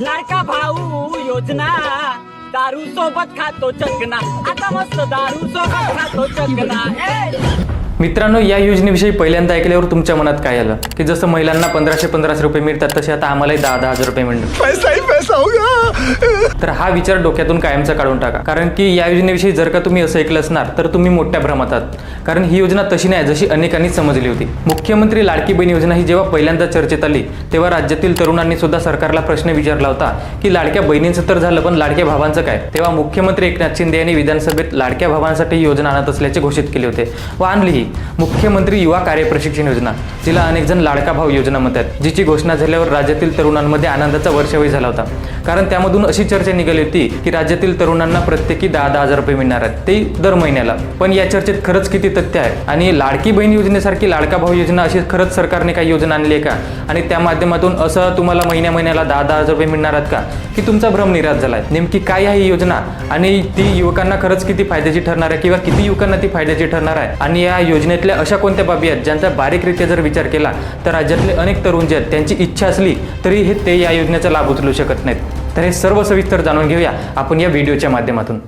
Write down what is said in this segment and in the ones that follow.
लाडका भाऊ योजना. दारू सोबत खातो चकना. आता मस्त दारू सोबत खातो चकना. ए! मित्रांनो या योजनेविषयी पहिल्यांदा ऐकल्यावर तुमच्या मनात काय आलं? की जसं महिलांना पंधराशे पंधराशे रुपये मिळतात तसे आता आम्हालाही दहा दहा हजार रुपये मिळतात पैसा ही पैसा होगा. तर हा विचार डोक्यातून कायमचा काढून टाका. कारण की या योजनेविषयी जर का तुम्ही असं ऐकलं असणार तर तुम्ही मोठ्या भ्रमात आहात. कारण ही योजना तशी नाही जशी अनेकांनी समजली होती. मुख्यमंत्री लाडकी बहीण योजना ही जेव्हा पहिल्यांदा चर्चेत आली तेव्हा राज्यातील तरुणांनी सुद्धा सरकारला प्रश्न विचारला होता की लाडक्या बहिणींचं तर झालं पण लाडक्या भावांचं काय? तेव्हा मुख्यमंत्री एकनाथ शिंदे यांनी विधानसभेत लाडक्या भावांसाठी ही योजना आणत असल्याचे घोषित केले होते. व आणलीही मुख्यमंत्री युवा कार्य प्रशिक्षण योजना जिला अनेक जण लाडका भाव योजना म्हणतात जिची घोषणा झाल्यावर राज्यातील तरुणांमध्ये आनंदाचा वर्षावही झाला होता. कारण त्यामधून अशी चर्चा निघाली होती की राज्यातील तरुणांना प्रत्येकी दहा दहा हजार रुपये मिळणार आहेत ते दर महिन्याला. पण या चर्चेत खरंच किती तथ्य आहे. आणि लाडकी बहीण योजनेसारखी लाडका भाऊ योजना अशी खरंच सरकारने काही योजना आणली आहे का? आणि त्या माध्यमातून असं तुम्हाला महिन्या महिन्याला दहा दहा हजार रुपये मिळणार आहेत का? की तुमचा भ्रम निराश आहे नेमकी काय आहे ही योजना? आणि ती युवकांना खरंच किती फायद्याची ठरणार आहे किंवा किती युवकांना ती फायद्याची ठरणार आहे? आणि या योजनेतल्या अशा कोणत्या बाबी आहेत ज्यांचा बारीकरित्या जर विचार केला तर राज्यातले अनेक तरुण जे आहेत त्यांची इच्छा असली तरी हे ते या योजनेचा लाभ उचलू शकत नाहीत. तर हे सर्व सविस्तर जाणून घेऊया आपण या व्हिडिओच्या माध्यमातून.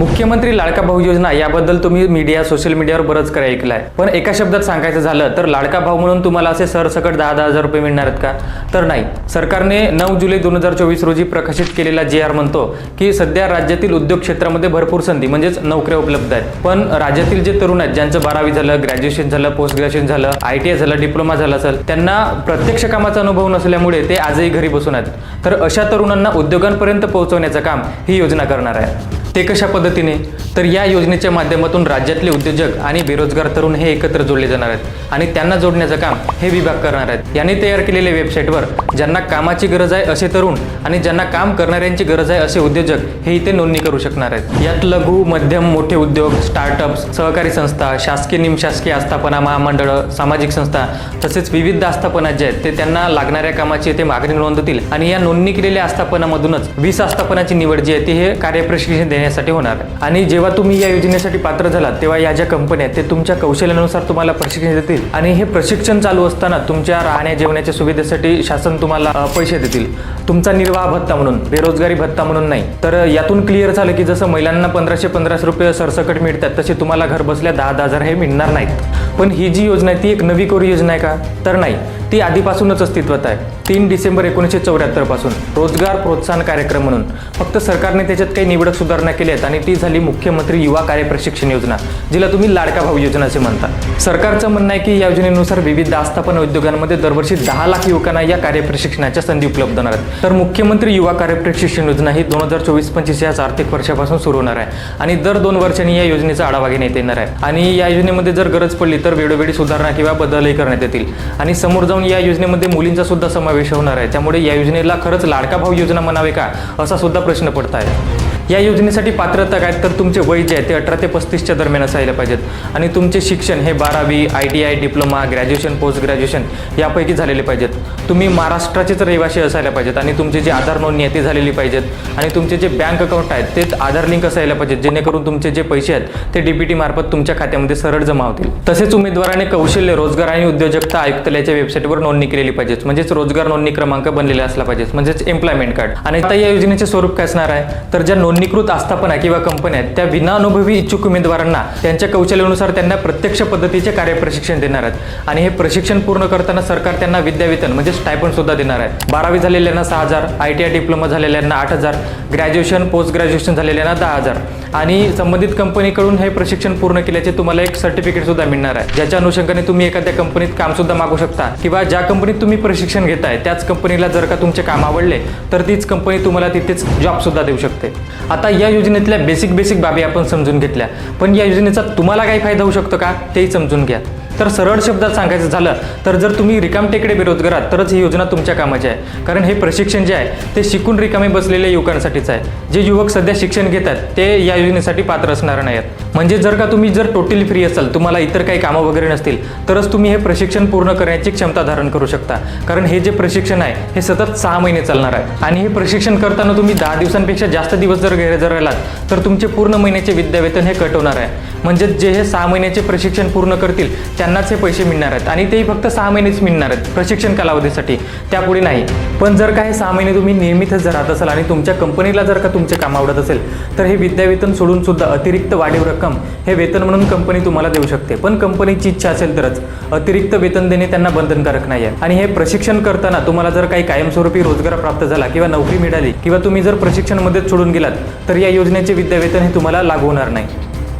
मुख्यमंत्री लाडका भाऊ योजना याबद्दल तुम्ही मीडिया सोशल मीडियावर बरंच काही आहे पण एका शब्दात सांगायचं झालं तर लाडका भाऊ म्हणून तुम्हाला असे सरसकट दहा दहा हजार रुपये मिळणार आहेत का? तर नाही. सरकारने नऊ जुलै दोन हजार चोवीस रोजी प्रकाशित केलेला जे आर म्हणतो की सध्या राज्यातील उद्योग क्षेत्रामध्ये भरपूर संधी म्हणजेच नोकऱ्या उपलब्ध आहेत. पण राज्यातील जे तरुण आहेत ज्यांचं बारावी झालं ग्रॅज्युएशन झालं पोस्ट ग्रॅज्युएशन झालं आय टी आय झालं डिप्लोमा झाला असेल त्यांना प्रत्यक्ष कामाचा अनुभव नसल्यामुळे ते आजही घरी बसून आहेत. तर अशा तरुणांना उद्योगांपर्यंत पोहोचवण्याचं काम ही योजना करणार आहे. ते कशा पद्धतीने? तर या योजनेच्या माध्यमातून राज्यातले उद्योजक आणि बेरोजगार तरुण हे एकत्र जोडले जाणार आहेत आणि त्यांना जोडण्याचं काम हे विभाग करणार आहेत. यांनी तयार केलेल्या वेबसाईटवर ज्यांना कामाची गरज आहे असे तरुण आणि ज्यांना काम करणाऱ्यांची गरज आहे असे उद्योजक हे इथे नोंदणी करू शकणार आहेत. यात लघु मध्यम मोठे उद्योग स्टार्टअप्स सहकारी संस्था शासकीय निमशासकीय आस्थापना महामंडळं सामाजिक संस्था तसेच विविध आस्थापना जे आहेत ते त्यांना लागणाऱ्या कामाची ते मागणी नोंदवतील आणि या नोंदणी केलेल्या आस्थापनामधूनच वीस आस्थापनाची निवड जी आहे ती हे कार्यप्रशिक्षण देण्यासाठी होणार. आहे आणि जेव्हा तुम्ही या योजनेसाठी पात्र झालात तेव्हा या ज्या कंपन्या आहेत ते तुमच्या कौशल्यानुसार तुम्हाला प्रशिक्षण देतील. आणि हे प्रशिक्षण चालू असताना तुमच्या राहण्या जेवणाच्या सुविधेसाठी शासन तुम्हाला पैसे देतील. तुमचा निर्वाह भत्ता म्हणून बेरोजगारी भत्ता म्हणून नाही. तर यातून क्लिअर झालं की जसं महिलांना पंधराशे पंधराशे रुपये सरसकट मिळतात तसे तुम्हाला घर बसल्या दहा दहा हजार हे मिळणार नाहीत. पण ही जी योजना आहे ती एक नवी कोरी योजना आहे का? तर नाही. ती आधीपासूनच अस्तित्वात आहे. तीन डिसेंबर एकोणीसशे चौऱ्याहत्तरपासून रोजगार प्रोत्साहन कार्यक्रम म्हणून. फक्त सरकारने त्याच्यात काही निवडक सुधारणा केल्या आहेत आणि ती झाली मुख्यमंत्री युवा कार्य प्रशिक्षण योजना जिला तुम्ही लाडका भाऊ योजना असे म्हणता. सरकारचं म्हणणं आहे की या योजनेनुसार विविध आस्थापन उद्योगांमध्ये दरवर्षी दहा लाख युवकांना या कार्य प्रशिक्षणाच्या संधी उपलब्ध होणार आहेत. तर मुख्यमंत्री युवा कार्य प्रशिक्षण योजना ही दोन हजार चोवीस पंचवीस याच आर्थिक वर्षापासून सुरू होणार आहे आणि दर दोन वर्षांनी या योजनेचा आढावा घेण्यात येणार आहे. आणि या योजनेमध्ये जर गरज पडली तर वेळोवेळी सुधारणा किंवा बदलही करण्यात येतील. आणि समोर जाऊन या योजनेमध्ये मुलींचा सुद्धा समावेश होणार आहे. त्यामुळे या योजनेला खरंच लाडका भाऊ योजना म्हणावे का असा सुद्धा प्रश्न पडत आहे या योजनेसाठी पात्रता काय? तर तुमचे वय जे आहे ते अठरा ते पस्तीसच्या दरम्यान असायला पाहिजेत. आणि तुमचे शिक्षण हे बारावी I T I diploma graduation post graduation यापैकी झालेले पाहिजेत. तुम्ही महाराष्ट्राचेच रहिवासी असायला पाहिजेत आणि तुमची जी आधार नोंदणी आहे ती झालेली पाहिजेत. आणि तुमचे जे बँक अकाउंट आहेत ते आधार लिंक असायला पाहिजेत जेणेकरून तुमचे जे पैसे आहेत ते डीबीटी मार्फत तुमच्या खात्यामध्ये सरळ जमा होतील. तसेच उमेदवाराने कौशल्य रोजगार आणि उद्योजकता आयुक्तालयाच्या वेबसाईटवर नोंदणी केलेली पाहिजेत. म्हणजेच रोजगार नोंदणी क्रमांक बनलेला असला पाहिजे म्हणजेच एम्प्लॉयमेंट कार्ड आणि आता या योजनेचे स्वरूप काय असणार आहे? तर ज्या नोंदणीकृत आस्थापना किंवा कंपन्या आहेत त्या विना अनुभवी इच्छुक उमेदवारांना त्यांच्या कौशल्यानुसार त्यांना प्रत्यक्ष पद्धतीचे कार्यप्रशिक्षण देणार आहेत. आणि हे प्रशिक्षण पूर्ण करताना सरकार त्यांना विद्यावेतन म्हणजे स्टायपन सुद्धा देणार आहे. बारावी झालेल्यांना सहा हजार आय टी आय डिप्लोमा झालेल्यांना आठ हजार ग्रॅज्युएशन पोस्ट ग्रॅज्युएशन झालेल्यांना दहा हजार. आणि संबंधित कंपनीकडून हे प्रशिक्षण पूर्ण केल्याचे तुम्हाला एक सर्टिफिकेट सुद्धा मिळणार आहे. ज्याच्या अनुषंगाने तुम्ही एखाद्या कंपनीत काम सुद्धा मागू शकता किंवा ज्या कंपनीत तुम्ही प्रशिक्षण घेताय त्याच कंपनीला जर का तुमचे काम आवडले तर तीच कंपनी तुम्हाला तिथेच जॉब सुद्धा देऊ शकते. आता या योजनेतल्या बेसिक बेसिक बाबी आपण समजून घेतल्या. पण या योजनेचा तुम्हाला काही फायदा होऊ शकतो का? तेही समजून घ्या. तर सरळ शब्दात सांगायचं झालं तर जर तुम्ही रिकामटेकडे बेरोजगार आहात तरच ही योजना तुमच्या कामाची आहे. कारण हे प्रशिक्षण जे आहे ते शिकून रिकामे बसलेल्या युवकांसाठीच आहे. जे युवक सध्या शिक्षण घेतात ते या योजनेसाठी पात्र असणार नाहीत. म्हणजे जर का तुम्ही जर टोटली फ्री असाल तुम्हाला इतर काही कामं वगैरे नसतील तरच तुम्ही हे प्रशिक्षण पूर्ण करण्याची क्षमता धारण करू शकता. कारण हे जे प्रशिक्षण आहे हे सतत सहा महिने चालणार आहे. आणि हे प्रशिक्षण करताना तुम्ही दहा दिवसांपेक्षा जास्त दिवस जर गैरहजर राहिलात तर तुमचे पूर्ण महिन्याचे विद्यावेतन हे कटवणार आहे. म्हणजे जे हे सहा महिन्याचे प्रशिक्षण पूर्ण करतील त्यांनाच हे पैसे मिळणार आहेत आणि तेही फक्त सहा महिनेच मिळणार आहेत प्रशिक्षण कालावधीसाठी. त्यापुढे नाही. पण जर का हे सहा महिने तुम्ही नियमितच जर राहत असाल आणि तुमच्या कंपनीला जर का तुमचे काम आवडत असेल तर हे विद्यावेतन सोडून सुद्धा अतिरिक्त वाढीव रक्कम हे वेतन म्हणून कंपनी तुम्हाला देऊ शकते. पण कंपनीची इच्छा असेल तरच अतिरिक्त वेतन देणे त्यांना बंधनकारक नाही आहे आणि हे प्रशिक्षण करताना तुम्हाला जर काही कायमस्वरूपी रोजगार प्राप्त झाला किंवा नोकरी मिळाली किंवा तुम्ही जर प्रशिक्षणमध्येच सोडून गेलात तर या योजनेचे विद्यावेतन हे तुम्हाला लागू होणार नाही.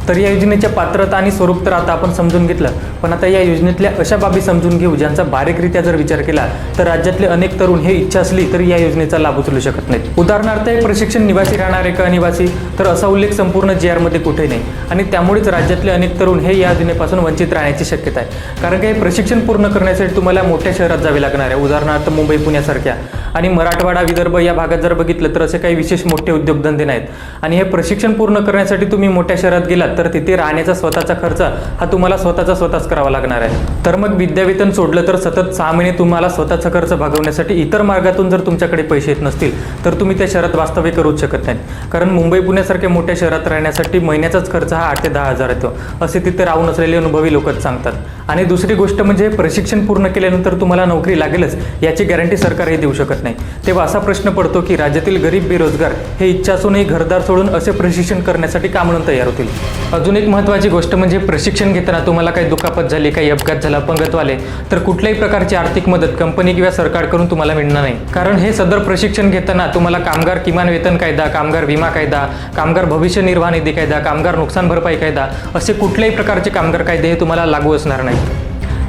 तर या योजनेच्या पात्रता आणि स्वरूप तर आता आपण समजून घेतलं. पण आता या योजनेतल्या अशा बाबी समजून घेऊ ज्यांचा बारीकरित्या जर विचार केला तर राज्यातले अनेक तरुण हे इच्छा असली तरी या योजनेचा लाभ उचलू शकत नाहीत. उदाहरणार्थ एक प्रशिक्षण निवासी राहणारे का अनिवासी. तर असा उल्लेख संपूर्ण जी आरमध्ये कुठे नाही. आणि त्यामुळेच राज्यातले अनेक तरुण हे या योजनेपासून वंचित राहण्याची शक्यता आहे. कारण की हे प्रशिक्षण पूर्ण करण्यासाठी तुम्हाला मोठ्या शहरात जावे लागणार आहे. उदाहरणार्थ मुंबई पुण्यासारख्या. आणि मराठवाडा विदर्भ या भागात जर बघितलं तर असे काही विशेष मोठे उद्योगधंदे नाहीत. आणि हे प्रशिक्षण पूर्ण करण्यासाठी तुम्ही मोठ्या शहरात गेलात गेलात तर तिथे राहण्याचा स्वतःचा खर्च हा तुम्हाला स्वतःचा स्वतःच करावा लागणार आहे. तर मग विद्यावेतन सोडलं तर सतत सहा महिने तुम्हाला स्वतःचा खर्च भागवण्यासाठी इतर मार्गातून जर तुमच्याकडे पैसे येत नसतील तर तुम्ही त्या शहरात वास्तव्य करूच शकत नाही कारण मुंबई पुण्यासारख्या मोठ्या शहरात राहण्यासाठी महिन्याचाच खर्च हा आठ ते दहा हजार येतो. असे तिथे राहून असलेले अनुभवी लोकच सांगतात. आणि दुसरी गोष्ट म्हणजे प्रशिक्षण पूर्ण केल्यानंतर तुम्हाला नोकरी लागेलच याची गॅरंटी सरकारही देऊ शकत नाही. तेव्हा असा प्रश्न पडतो की राज्यातील गरीब बेरोजगार हे इच्छा असूनही घरदार सोडून असे प्रशिक्षण करण्यासाठी का म्हणून तयार होतील? अजून एक महत्त्वाची गोष्ट म्हणजे प्रशिक्षण घेताना तुम्हाला काही दुखापत झाली काही अपघात झाला अपंगत्व आले तर कुठल्याही प्रकारची आर्थिक मदत कंपनी किंवा सरकारकडून तुम्हाला मिळणार नाही. कारण हे सदर प्रशिक्षण घेताना तुम्हाला कामगार किमान वेतन कायदा कामगार विमा कायदा कामगार भविष्य निर्वाह निधी कायदा कामगार नुकसान भरपाई कायदा असे कुठल्याही प्रकारचे कामगार कायदे हे तुम्हाला लागू असणार नाही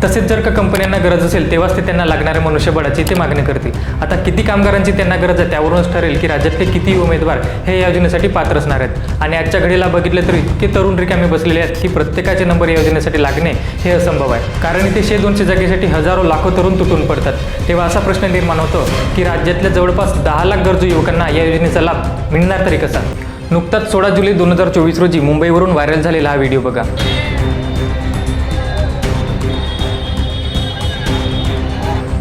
तसेच जर का कंपन्यांना गरज असेल तेव्हाच ते त्यांना लागणाऱ्या मनुष्यबळाची ते मागणी करतील. आता किती कामगारांची त्यांना गरज आहे त्यावरूनच ठरेल की राज्यातले किती उमेदवार हे या योजनेसाठी पात्र असणार आहेत. आणि आजच्या घडीला बघितलं तर इतके तरुण रिकामे बसलेले आहेत की प्रत्येकाचे नंबर या योजनेसाठी लागणे हे असंभव आहे. कारण इथे शे दोनशे जागेसाठी हजारो लाखो तरुण तुटून पडतात. तेव्हा असा प्रश्न निर्माण होतो की राज्यातल्या जवळपास दहा लाख गरजू युवकांना या योजनेचा लाभ मिळणार तरी कसा? नुकताच सोळा जुलै दोन हजार चोवीस रोजी मुंबईवरून व्हायरल झालेला हा व्हिडिओ बघा.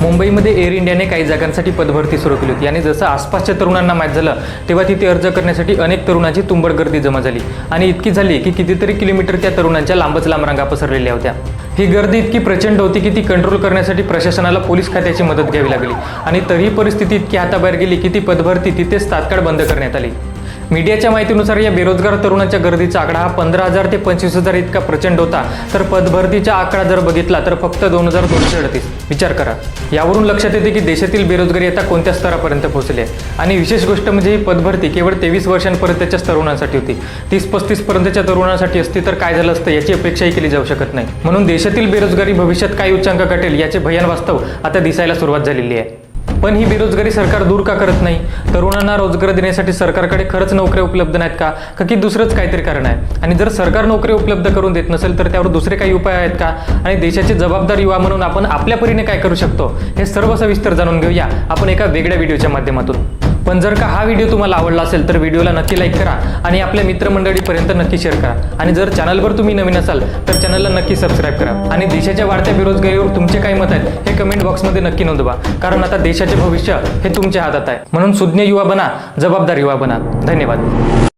मुंबईमध्ये एअर इंडियाने काही जागांसाठी पदभरती सुरू केली होती. आणि जसं आसपासच्या तरुणांना माहीत झालं तेव्हा तिथे अर्ज करण्यासाठी अनेक तरुणांची तुंबड गर्दी जमा झाली. आणि इतकी झाली की कितीतरी किलोमीटर त्या तरुणांच्या लांबच लांब रांगा पसरलेल्या होत्या. ही गर्दी इतकी प्रचंड होती की ती कंट्रोल करण्यासाठी प्रशासनाला पोलीस खात्याची मदत घ्यावी लागली. आणि तरीही परिस्थिती इतकी हाताबाहेर गेली की ती पदभरती तिथेच तात्काळ बंद करण्यात आली. मीडियाच्या माहितीनुसार या बेरोजगार तरुणांच्या गर्दीचा आकडा हा पंधरा हजार ते पंचवीस हजार इतका प्रचंड होता. तर पदभरतीचा आकडा जर बघितला तर फक्त दोन हजार दोनशे अडतीस. विचार करा. यावरून लक्षात येते की देशातील बेरोजगारी आता कोणत्या स्तरापर्यंत पोहोचली आहे? आणि विशेष गोष्ट म्हणजे ही पदभरती केवळ तेवीस वर्षांपर्यंतच्या तरुणांसाठी होती. तीस पस्तीस पर्यंतच्या तरुणांसाठी असती तर काय झालं असतं याची अपेक्षाही केली जाऊ शकत नाही. म्हणून देशातील बेरोजगारी भविष्यात काय उच्चांक गाठेल याचे भयान वास्तव आता दिसायला सुरुवात झालेली आहे. पण ही बेरोजगारी सरकार दूर का करत नाही? तरुणांना रोजगार देण्यासाठी सरकारकडे खरंच नोकऱ्या उपलब्ध नाहीत का? का की दुसरंच काहीतरी कारण आहे? आणि जर सरकार नोकरी उपलब्ध करून देत नसेल तर त्यावर दुसरे काही उपाय आहेत का? आणि देशाचे जबाबदार युवा म्हणून आपण आपल्या परीने काय करू शकतो? हे सर्व सविस्तर जाणून घेऊया आपण एका वेगळ्या व्हिडिओच्या माध्यमातून. पण जर का हा व्हिडिओ तुम्हाला आवडला असेल तर व्हिडिओला नक्की लाईक करा आणि आपल्या मित्रमंडळीपर्यंत नक्की शेअर करा. आणि जर चॅनलवर तुम्ही नवीन असाल तर चॅनलला नक्की सबस्क्राईब करा. आणि देशाच्या वाढत्या बेरोजगारीवर तुमचे काय मत आहेत हे कमेंट बॉक्समध्ये नक्की नोंदवा. कारण आता देशाचे भविष्य हे तुमच्या हातात आहे. म्हणून सुज्ञ युवा बना जबाबदार युवा बना. धन्यवाद.